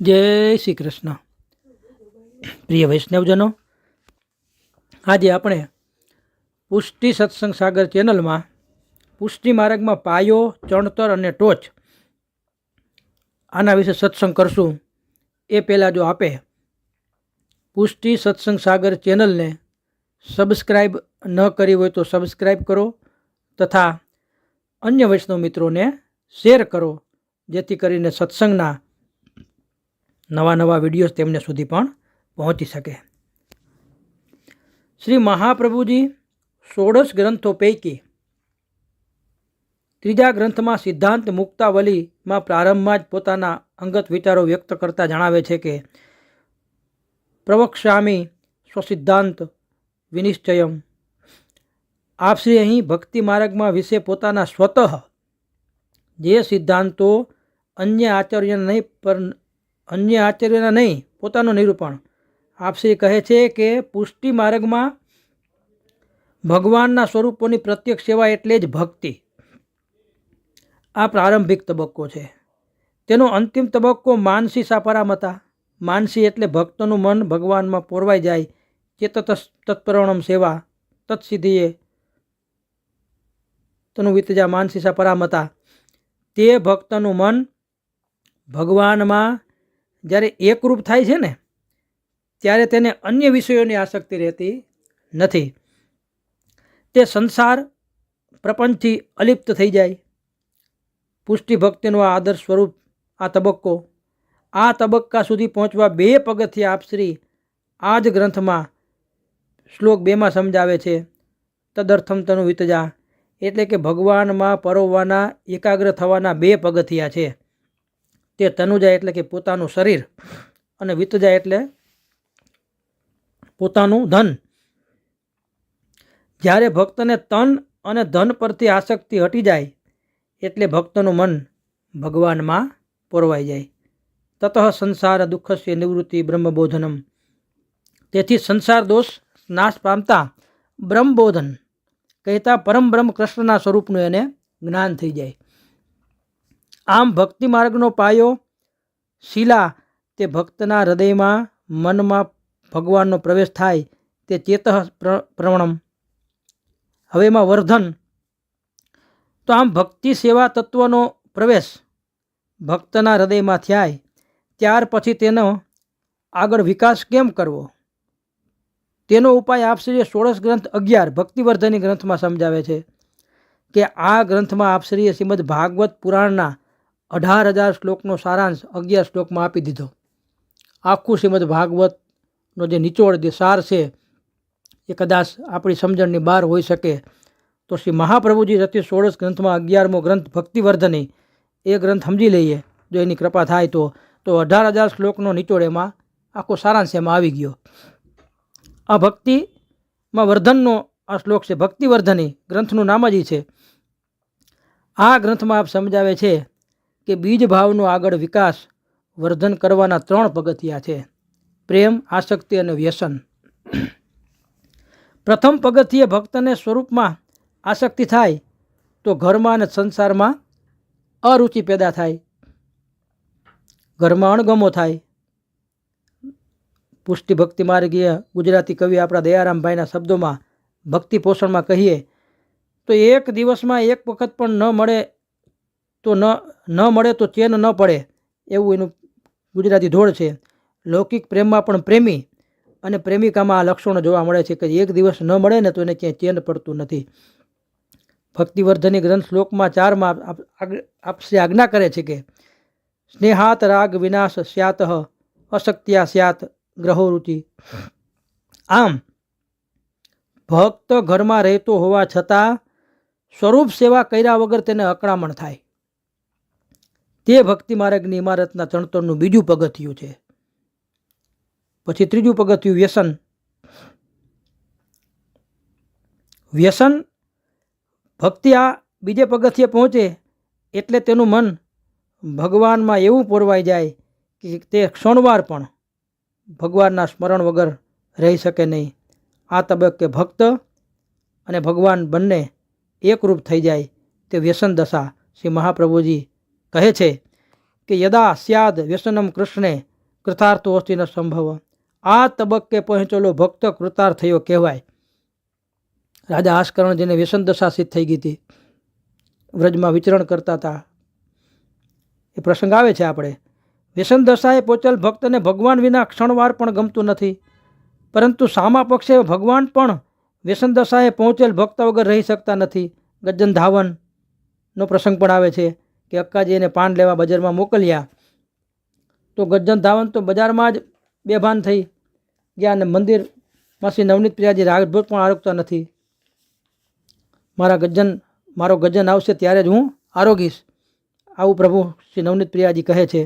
જય શ્રી કૃષ્ણ. પ્રિય વૈષ્ણવજનો, આજે આપણે પુષ્ટિ સત્સંગ સાગર ચેનલમાં પુષ્ટિ માર્ગમાં પાયો, ચણતર અને ટોચ આના વિશે સત્સંગ કરશું. એ પહેલાં જો આપે પુષ્ટિ સત્સંગ સાગર ચેનલને સબસ્ક્રાઈબ ન કરી હોય તો સબસ્ક્રાઈબ કરો તથા અન્ય વૈષ્ણવ મિત્રોને શેર કરો, જેથી કરીને સત્સંગના નવા નવા વિડીયોઝ તેમને સુધી પણ પહોંચી શકે. શ્રી મહાપ્રભુજી ષોડશ ગ્રંથો પૈકી ત્રીજા ગ્રંથમાં સિદ્ધાંત મુક્તાવલીમાં પ્રારંભમાં જ પોતાના અંગત વિચારો વ્યક્ત કરતા જણાવે છે કે, પ્રવક્ષ્યામી સ્વસિદ્ધાંત વિનિશ્ચયમ. આપશ્રી અહીં ભક્તિ માર્ગમાં વિશે પોતાના સ્વતઃ જે સિદ્ધાંતો અન્ય આચાર્યને નહીં પર અન્ય આચાર્યના નહીં, પોતાનું નિરૂપણ. આપશે કહે છે કે પુષ્ટિ માર્ગમાં ભગવાનના સ્વરૂપોની પ્રત્યક્ષ સેવા એટલે જ ભક્તિ. આ પ્રારંભિક તબક્કો છે. તેનો અંતિમ તબક્કો માનસી સાપરામતા માનસી એટલે ભક્તનું મન ભગવાનમાં પોરવાઈ જાય ચેતત તત્પરણમ સેવા, તત્સિદ્ધિએ તનું વિતજા માનસી સાપરામતા તે ભક્તનું મન ભગવાનમાં જ્યારે એકરૂપ થાય છે ને, ત્યારે તેને અન્ય વિષયોની આસક્તિ રહેતી નથી. તે સંસાર પ્રપંચથી અલિપ્ત થઈ જાય. પુષ્ટિ ભક્તિનું આ આદર્શ સ્વરૂપ, આ તબક્કો, આ તબક્કા સુધી પહોંચવા બે પગથિયા આપશ્રી આ જ ગ્રંથમાં શ્લોક બેમાં સમજાવે છે, તદર્થમ તનુ વિતજા એટલે કે ભગવાનમાં પરોવવાના, એકાગ્ર થવાના બે પગથિયા છે. તે તનુજા એટલે કે પોતાનું શરીર અને વિતજા એટલે પોતાનું ધન. જ્યારે ભક્તને તન અને ધન પરથી આસક્તિ હટી જાય એટલે ભક્તનું મન ભગવાનમાં પોરવાઈ જાય. તતઃ સંસાર દુઃખસ્ય નિવૃત્તિ બ્રહ્મબોધનમ. તેથી સંસાર દોષ નાશ પામતા બ્રહ્મબોધન કહેતા પરમ બ્રહ્મ કૃષ્ણના સ્વરૂપનું એને જ્ઞાન થઈ જાય. આમ ભક્તિ માર્ગનો પાયો શિલા તે ભક્તના હૃદયમાં, મનમાં ભગવાનનો પ્રવેશ થાય તે ચેત પ્રવણમ. હવે એમાં વર્ધન. તો આમ ભક્તિ સેવા તત્વનો પ્રવેશ ભક્તના હૃદયમાં થાય, ત્યાર પછી તેનો આગળ વિકાસ કેમ કરવો? તેનો ઉપાય આપશ્રીએ ષોડશ ગ્રંથ અગિયાર ભક્તિવર્ધની ગ્રંથમાં સમજાવે છે કે આ ગ્રંથમાં આપશ્રીએ શ્રીમદ ભાગવત પુરાણના અઢાર હજાર શ્લોકનો સારાંશ અગિયાર શ્લોકમાં આપી દીધો. આખું શ્રીમદ ભાગવતનો જે નિચોડ, જે સાર છે, એ કદાચ આપણી સમજણની બહાર હોઈ શકે. તો શ્રી મહાપ્રભુજી રતિ સોળસ ગ્રંથમાં અગિયારમો ગ્રંથ ભક્તિવર્ધની, એ ગ્રંથ સમજી લઈએ, જો એની કૃપા થાય તો. તો અઢાર હજાર શ્લોકનો નિચોડ એમાં, આખો સારાંશ એમાં આવી ગયો. આ ભક્તિમાં વર્ધનનો આ શ્લોક છે, ભક્તિવર્ધની ગ્રંથનું નામ જ છે. આ ગ્રંથમાં આપ સમજાવે છે કે બીજ ભાવનો આગળ વિકાસ વર્ધન કરવાના ત્રણ પગથિયા છે. પ્રેમ, આસક્તિ અને વ્યસન. પ્રથમ પગથિયે ભક્તને સ્વરૂપમાં આસક્તિ થાય તો ઘરમાં અને સંસારમાં અરુચિ પેદા થાય. ઘરમાં અણગમો થાય. પુષ્ટિ ભક્તિ માર્ગીય ગુજરાતી કવિ આપણા દયારામભાઈના શબ્દોમાં ભક્તિ પોષણમાં કહીએ તો એક દિવસમાં એક વખત પણ ન મળે તો ન ન મળે તો ચેન ન પડે, એવું એનું ગુજરાતી ધોળ છે. લૌકિક પ્રેમમાં પણ પ્રેમી અને પ્રેમિકામાં આ લક્ષણો જોવા મળે છે કે એક દિવસ ન મળે ને તો એને ક્યાંય ચેન પડતું નથી. ભક્તિવર્ધની ગ્રંથ શ્લોકમાં ચારમાં આપશે આજ્ઞા કરે છે કે, સ્નેહાત રાગ વિનાશ સ્યાત, અશક્ત્યા સ્યાત, ગ્રહો રુચિ. આમ, ભક્ત ઘરમાં રહેતો હોવા છતાં સ્વરૂપ સેવા કર્યા વગર તેને અકળામણ થાય. તે ભક્તિ માર્ગની ઇમારતના ચણતરનું બીજું પગથિયું છે. પછી ત્રીજું પગથિયું વ્યસન. વ્યસન ભક્તિ આ બીજે પગથિયે પહોંચે એટલે તેનું મન ભગવાનમાં એવું પોરવાઈ જાય કે તે ક્ષણવાર પણ ભગવાનના સ્મરણ વગર રહી શકે નહીં. આ તબક્કે ભક્ત અને ભગવાન બંને એકરૂપ થઈ જાય તે વ્યસન દશા શ્રી મહાપ્રભુજી કહે છે કે યદા સ્યાદ વ્યસનમ કૃષ્ણે કૃતાર્થો અસ્તિ ન સંભવ. આ તબક્કે પહોંચેલો ભક્ત કૃતાર્થ થયો કહેવાય. રાજા આસ્કરણ જેને વ્યસન દશા સિદ્ધ થઈ ગઈ હતી. વ્રજમાં વિચરણ કરતા હતા. એ પ્રસંગ આવે છે આપણે. વ્યસન દશાએ પહોંચેલ ભક્તને ભગવાન વિના ક્ષણવાર પણ ગમતું નથી. પરંતુ સામા પક્ષે ભગવાન પણ વ્યસન દશાએ પહોંચેલ ભક્ત વગર રહી શકતા નથી. ગજ્જન ધાવનનો પ્રસંગ પણ આવે છે. કે અક્કાજી એને પાન લેવા બજારમાં મોકલ્યા. તો ગજ્જન ધાવન તો બજારમાં જ બેભાન થઈ ગયા અને મંદિરમાં શ્રી નવનીત પ્રિયાજી રાગભોગ પણ આરોગતા નથી. મારા ગજ્જન મારો ગજન આવશે ત્યારે જ હું આરોગીશ. આવું પ્રભુ શ્રી નવનીત પ્રિયાજી કહે છે.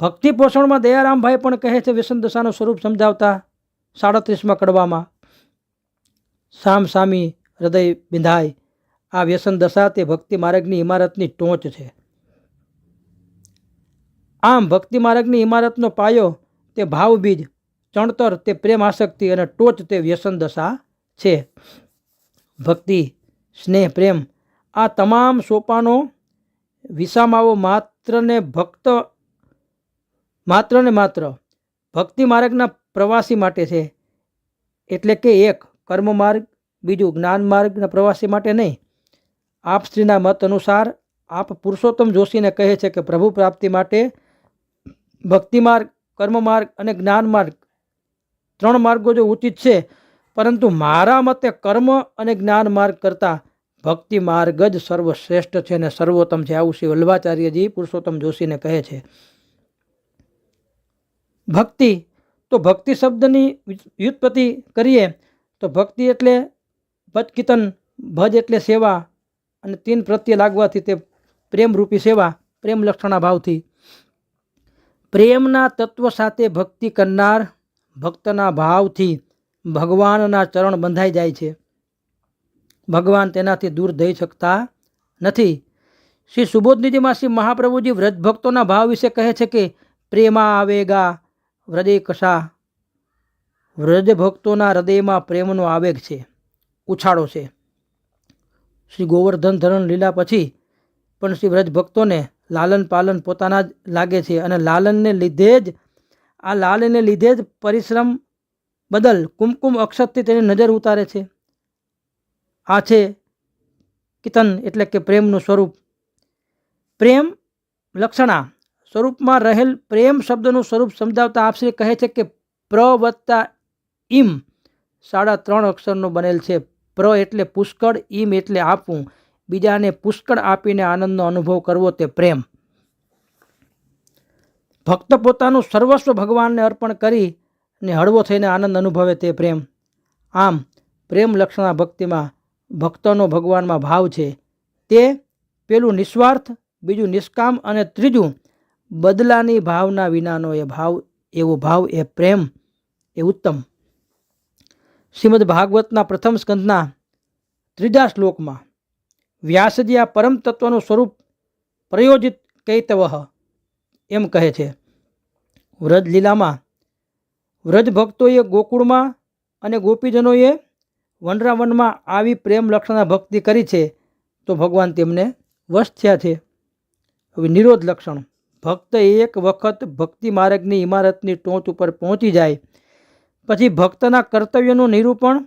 ભક્તિ પોષણમાં દયારામભાઈ પણ કહે છે વ્યસન દશાનું સ્વરૂપ સમજાવતા સાડત્રીસમાં કડવામાં, સામ સામી હૃદય બિંધાય આ વ્યસન દશા તે ભક્તિ માર્ગની ઇમારતની ટોચ છે. આમ ભક્તિ માર્ગની ઇમારતનો પાયો, તે ભાવબીજ, ચણતર, તે પ્રેમ આસક્તિ અને ટોચ તે વ્યસન દશા છે. ભક્તિ, સ્નેહ, પ્રેમ, આ તમામ સોપાનો વિસામાવો માત્ર ને ભક્ત માત્ર ને માત્ર ભક્તિ માર્ગના પ્રવાસી માટે છે. એટલે કે એક કર્મ માર્ગ બીજું જ્ઞાન માર્ગના પ્રવાસી માટે નહીં. આપ શ્રીના મત અનુસાર આપ પુરુષોત્તમ જોશીને કહે છે કે પ્રભુ પ્રાપ્તિ માટે ભક્તિ માર્ગ કર્મ માર્ગ અને જ્ઞાન માર્ગ ત્રણ માર્ગો જો ઉચિત છે, પરંતુ મારા મતે કર્મ અને જ્ઞાન માર્ગ કરતાં ભક્તિ માર્ગ જ સર્વશ્રેષ્ઠ છે અને સર્વોત્તમ છે. આવું શ્રી વલ્લભાચાર્યજી પુરુષોત્તમ જોશીને કહે છે. ભક્તિ, તો ભક્તિ શબ્દની વ્યુત્પત્તિ કરીએ, તો ભક્તિ એટલે ભજકીતન ભજ એટલે સેવા અને તીન પ્રત્યે લાગવાથી તે પ્રેમરૂપી સેવા, પ્રેમ લક્ષણા ભાવથી. પ્રેમના તત્વ સાથે ભક્તિ કરનાર ભક્તના ભાવથી ભગવાનના ચરણ બંધાઈ જાય છે. ભગવાન તેનાથી દૂર થઈ શકતા નથી. શ્રી સુબોધનિધિમાં શ્રી મહાપ્રભુજી વ્રજ ભક્તોના ભાવ વિશે કહે છે કે, પ્રેમા આવેગા હૃદય કશા. વ્રજ ભક્તોના હૃદયમાં પ્રેમનો આવેગ છે. ઉછાળો છે. શ્રી ગોવર્ધન ધરણ લીલા પછી પણ શ્રી વ્રજ ભક્તોને લાલન પાલન પોતાના જ લાગે છે અને લાલનને લીધે જ, આ લાલને લીધે જ પરિશ્રમ બદલ કુમકુમ અક્ષતથી તેની નજર ઉતારે છે. આ છે કિતન એટલે કે પ્રેમનું સ્વરૂપ. પ્રેમ લક્ષણા સ્વરૂપમાં રહેલ પ્રેમ શબ્દનું સ્વરૂપ સમજાવતા આપશ્રી કહે છે કે પ્ર વત્તા ઇમ સાડા ત્રણ અક્ષરનો બનેલ છે પ્ર એટલે પુષ્કળ, ઈમ એટલે આપવું. બીજાને પુષ્કળ આપીને આનંદનો અનુભવ કરવો તે પ્રેમ. ભક્ત પોતાનું સર્વસ્વ ભગવાનને અર્પણ કરી ને હળવો થઈને આનંદ અનુભવે તે પ્રેમ. આમ, પ્રેમ લક્ષણા ભક્તિમાં ભક્તનો ભગવાનમાં ભાવ છે. તે પેલું નિસ્વાર્થ, બીજું નિષ્કામ અને ત્રીજું બદલાની ભાવના વિનાનો એ ભાવ, એવો ભાવ, એ પ્રેમ, એ ઉત્તમ. શ્રીમદ ભાગવતના પ્રથમ સ્કંદના ત્રીજા શ્લોકમાં, વ્યાસજી આ પરમ તત્વનું સ્વરૂપ પ્રયોજિત કૈતવ એમ કહે છે. વ્રજ લીલામાં, વ્રજ ભક્તોએ ગોકુળમાં અને ગોપીજનોએ વનરાવનમાં આવી પ્રેમ લક્ષણના ભક્તિ કરી છે તો ભગવાન તેમને વશ થયા છે. હવે નિરોધ લક્ષણ, ભક્ત એક વખત ભક્તિ માર્ગની ઇમારતની ટોચ ઉપર પહોંચી જાય પછી ભક્તના કર્તવ્યનું નિરૂપણ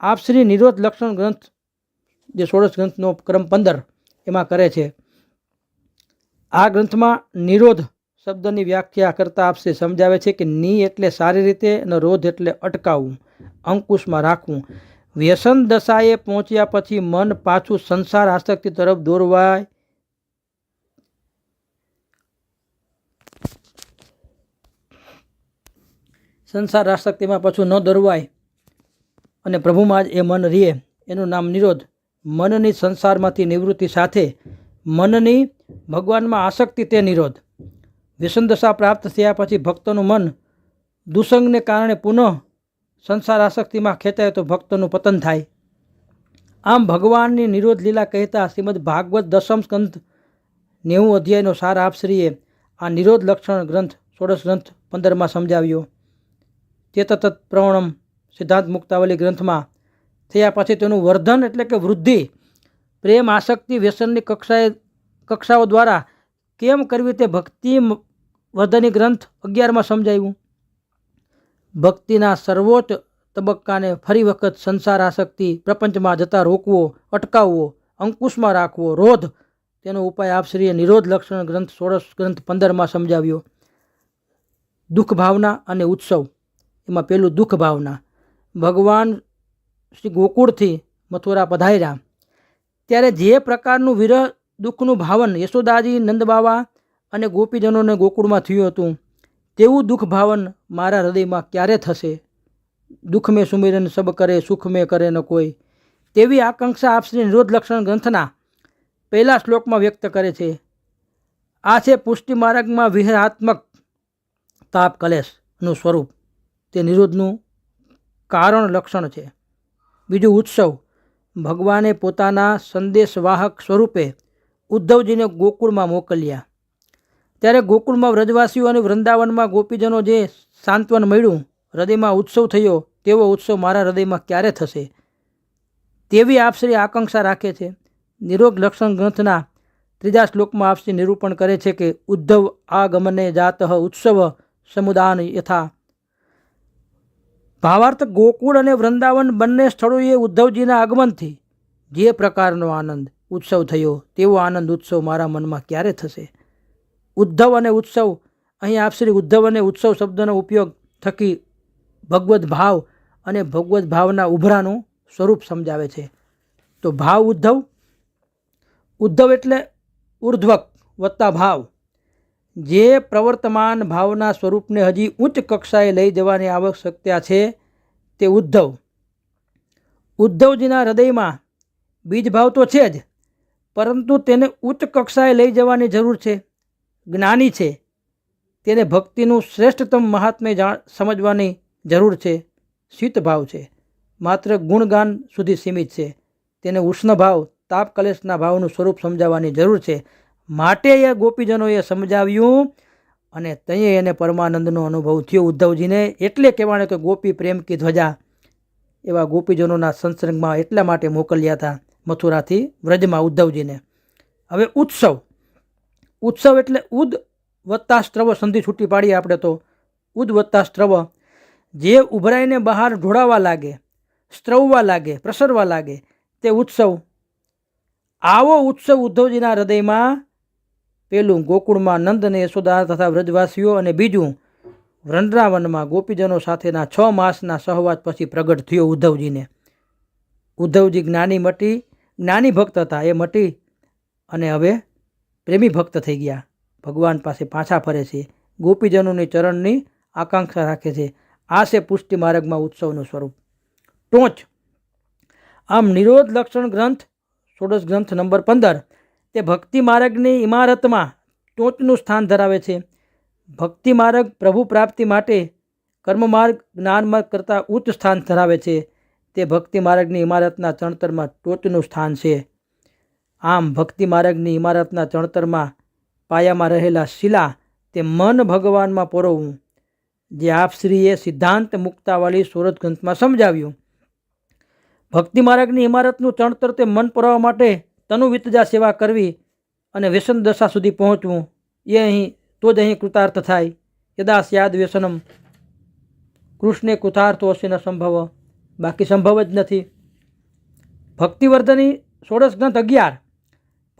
આપશ્રી નિરોધ લક્ષણ ગ્રંથ, જે ષોડશ ગ્રંથનો ક્રમ પંદર, એમાં કરે છે. આ ગ્રંથમાં નિરોધ શબ્દની વ્યાખ્યા કરતાં આપશે સમજાવે છે કે ની એટલે સારી રીતે અને રોધ એટલે અટકાવવું, અંકુશમાં રાખવું. વ્યસન દશાએ પહોંચ્યા પછી મન પાછું સંસાર આસક્તિ તરફ દોરવાય સંસાર આસક્તિમાં પાછું ન દરવાય. અને પ્રભુમાં જ એ મન રહે એનું નામ નિરોધ. મનની સંસારમાંથી નિવૃત્તિ સાથે મનની ભગવાનમાં આસક્તિ તે નિરોધ. વિષંદશા પ્રાપ્ત થયા પછી ભક્તનું મન દુસંગને કારણે પુનઃ સંસાર આસક્તિમાં ખેંચાય તો ભક્તનું પતન થાય. આમ ભગવાનની નિરોધ લીલા કહેતા શ્રીમદ ભાગવત દસમ સ્કંધ નેવું અધ્યાયનો સાર આપશ્રીએ આ નિરોધ લક્ષણ ગ્રંથ, ષોડશ ગ્રંથ પંદરમાં સમજાવ્યો. ચેતત પ્રવણમ સિદ્ધાંત મુક્તાવલી ગ્રંથમાં થયા પછી તેનું વર્ધન એટલે કે વૃદ્ધિ, પ્રેમ, આસક્તિ, વ્યસનની કક્ષાએ, કક્ષાઓ દ્વારા કેમ કરવી તે ભક્તિ વર્ધની ગ્રંથ અગિયારમાં સમજાવ્યું ભક્તિના સર્વોચ્ચ તબક્કાને ફરી વખત સંસાર આસક્તિ પ્રપંચમાં જતા રોકવો, અટકાવવો, અંકુશમાં રાખવો, રોધ, તેનો ઉપાય આપશ્રીએ નિરોધ લક્ષણ ગ્રંથ સોળસ ગ્રંથ પંદરમાં સમજાવ્યો. દુઃખ ભાવના અને ઉત્સવ. એમાં પહેલું દુઃખ ભાવના. ભગવાન શ્રી ગોકુળથી મથુરા પધાર્યા. ત્યારે જે પ્રકારનું વિરહ દુઃખનું ભાવન યશોદાજી, નંદબાવા અને ગોપીજનોને ગોકુળમાં થયું હતું, તેવું દુઃખ ભાવન મારા હૃદયમાં ક્યારે થશે? દુઃખ મેં સુમિરન સબ કરે, સુખ મેં કરે ન કોઈ. તેવી આકાંક્ષા આપશ્રી નિરોધ લક્ષણ ગ્રંથના પહેલા શ્લોકમાં વ્યક્ત કરે છે. આ છે પુષ્ટિ માર્ગમાં વિહરાત્મક તાપ કલેશનું સ્વરૂપ. તે નિરોધનું કારણ લક્ષણ છે. બીજું ઉત્સવ, ભગવાને પોતાના સંદેશવાહક સ્વરૂપે ઉદ્ધવજીને ગોકુળમાં મોકલ્યા. ત્યારે ગોકુળમાં વ્રજવાસીઓ અને વૃંદાવનમાં ગોપીજનો જે સાંત્વન મળ્યું, હૃદયમાં ઉત્સવ થયો, તેવો ઉત્સવ મારા હૃદયમાં ક્યારે થશે? તેવી આપશ્રી આકાંક્ષા રાખે છે. નિરોગ લક્ષણ ગ્રંથના ત્રીજા શ્લોકમાં આપશ્રી નિરૂપણ કરે છે કે ઉદ્ધવ આગમને જાત ઉત્સવ સમુદાન યથા ભાવાર્થ ગોકુળ અને વૃંદાવન બંને સ્થળોએ ઉદ્ધવજીના આગમનથી જે પ્રકારનો આનંદ ઉત્સવ થયો, તેવો આનંદ ઉત્સવ મારા મનમાં ક્યારે થશે? ઉદ્ધવ અને ઉત્સવ, અહીં આપશ્રી ઉદ્ધવ અને ઉત્સવ શબ્દનો ઉપયોગ થકી ભગવદ્ ભાવ અને ભગવદ્ ભાવના ઉભરાનું સ્વરૂપ સમજાવે છે. તો ભાવ ઉદ્ધવ? ઉદ્ધવ એટલે ઉર્ધ્વક વત્તા ભાવ. જે પ્રવર્તમાન ભાવના સ્વરૂપને હજી ઉચ્ચ કક્ષાએ લઈ જવાની આવશ્યકતા છે તે ઉદ્ધવ. ઉદ્ધવજીના હૃદયમાં બીજ ભાવ તો છે જ, પરંતુ તેને ઉચ્ચ કક્ષાએ લઈ જવાની જરૂર છે, જ્ઞાની છે. તેને ભક્તિનું શ્રેષ્ઠતમ મહાત્મ્ય જાણ સમજવાની જરૂર છે શીતભાવ છે, માત્ર ગુણગાન સુધી સીમિત છે. તેને ઉષ્ણભાવ તાપ કલેશના ભાવનું સ્વરૂપ સમજાવવાની જરૂર છે. માટે એ ગોપીજનોએ સમજાવ્યું અને તઈએ એને પરમાનંદનો અનુભવ થયો. ઉદ્ધવજીને એટલે કહેવાણે કે ગોપી પ્રેમ કી ધ્વજા એવા ગોપીજનોના સંસર્ગમાં એટલા માટે મોકલ્યા હતા મથુરાથી વ્રજમાં ઉદ્ધવજીને. હવે ઉત્સવ. ઉત્સવ એટલે ઉદ વત્તા સ્ત્રવ સંધિ છૂટી પાડીએ આપણે તો. ઉદ વત્તા સ્ત્રવ. જે ઉભરાઈને બહાર ઢોળાવા લાગે, સ્ત્રવવા લાગે, પ્રસરવા લાગે તે ઉત્સવ. આવો ઉત્સવ ઉદ્ધવજીના હૃદયમાં પેલું ગોકુળમાં નંદ અને યશોદા તથા વ્રજવાસીઓ અને બીજું વૃંદાવનમાં ગોપીજનો સાથેના છ માસના સહવાસ પછી પ્રગટ થયો ઉદ્ધવજીને. ઉદ્ધવજી જ્ઞાની મટી, જ્ઞાની ભક્ત હતા, એ મટી અને હવે પ્રેમી ભક્ત થઈ ગયા. ભગવાન પાસે પાછા ફરે છે. ગોપીજનોની ચરણની આકાંક્ષા રાખે છે. આ છે પુષ્ટિ માર્ગમાં ઉત્સવનું સ્વરૂપ. ટોચ. આમ નિરોધ લક્ષણ ગ્રંથ, ષોડશ ગ્રંથ નંબર પંદર. તે ભક્તિ માર્ગની ઇમારતમાં ટોચનું સ્થાન ધરાવે છે. ભક્તિ માર્ગ પ્રભુ પ્રાપ્તિ માટે કર્મ માર્ગ જ્ઞાન માર્ગ કરતાં ઉચ્ચ સ્થાન ધરાવે છે. તે ભક્તિ માર્ગની ઇમારતના ચણતરમાં ટોચનું સ્થાન છે. આમ ભક્તિ માર્ગની ઇમારતના ચણતરમાં પાયામાં રહેલા શિલા તે મન ભગવાનમાં પરોવવું જે આપશ્રીએ સિદ્ધાંત મુક્તાવાળી સુરત ગ્રંથમાં સમજાવ્યું. ભક્તિ માર્ગની ઇમારતનું ચણતર તે મન પરાવવા માટે તનુ વિતજા સેવા કરવી અને વ્યસન દશા સુધી પહોંચવું, એ અહીં, તો જ અહીં કૃતાર્થ થાય. યદાસ યાદ વ્યસનમ. કૃષ્ણે કૃતાર્થો હશે ન સંભવ. બાકી સંભવ જ નથી. ભક્તિવર્ધની ષોડશ ગ્રંથ અગિયાર.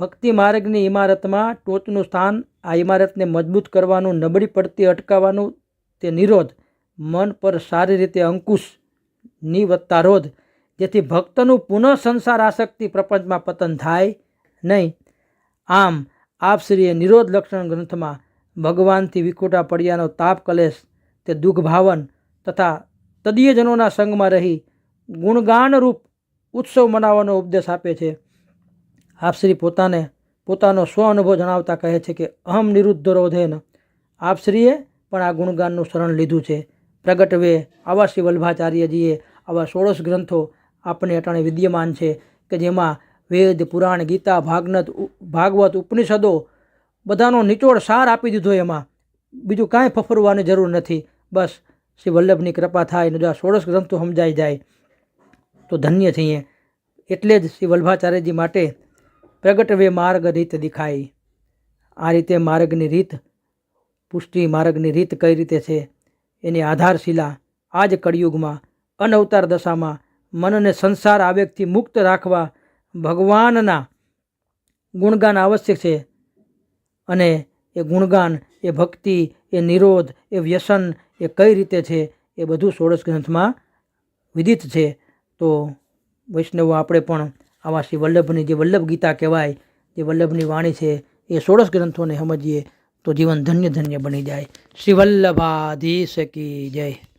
ભક્તિ માર્ગની ઇમારતમાં ટોચનું સ્થાન, આ ઇમારતને મજબૂત કરવાનું, નબળી પડતી અટકાવવાનું તે નિરોધ. મન પર સારી રીતે અંકુશ, નિવત્તા રોધ. જેથી ભક્તનું પુનઃ સંસાર આસક્તિ પ્રપંચમાં પતન થાય નહીં. આમ આપશ્રીએ નિરોધ લક્ષણ ગ્રંથમાં ભગવાનથી વિખોટા પડ્યાનો તાપ કલેશ, તે દુઃખભાવન તથા તદીયજનોના સંગમાં રહી ગુણગાનરૂપ ઉત્સવ મનાવવાનો ઉપદેશ આપે છે. આપશ્રી પોતાને, પોતાનો સ્વ અનુભવ જણાવતા કહે છે કે, અહમ નિરુદ્ધ રોધેન. આપશ્રીએ પણ આ ગુણગાનનું શરણ લીધું છે. પ્રગટ વે આવા શ્રી વલ્ભાચાર્યજીએ આવા ષોડશ ગ્રંથો આપણે અટાણે વિદ્યમાન છે કે જેમાં વેદ, પુરાણ, ગીતા, ભાગનત ભાગવત, ઉપનિષદો બધાનો નિચોડ સાર આપી દીધો એમાં. બીજું કાંઈ ફફરવાની જરૂર નથી. બસ શ્રી વલ્લભની કૃપા થાય જો આ ષોડશ ગ્રંથો સમજાઈ જાય. તો ધન્ય છીએ. એટલે જ શ્રી વલ્ભાચાર્યજી માટે પ્રગટ વે માર્ગ રીત દેખાય. આ રીતે માર્ગની રીત, પુષ્ટિ માર્ગની રીત કઈ રીતે છે? એની આધારશિલા આ જ કળિયુગમાં અનવતાર દશામાં મનને સંસાર આવેગથી મુક્ત રાખવા ભગવાનના ગુણગાન આવશ્યક છે. અને એ ગુણગાન, એ ભક્તિ, એ નિરોધ, એ વ્યસન, એ કઈ રીતે છે એ બધું ષોડશ ગ્રંથમાં વિદિત છે. તો વૈષ્ણવો, આપણે પણ આવા શ્રી વલ્લભની જે વલ્લભ ગીતા કહેવાય, જે વલ્લભની વાણી છે, એ ષોડશ ગ્રંથોને સમજીએ તો જીવન ધન્ય ધન્ય બની જાય. શ્રી વલ્લભાધીશ કી જય.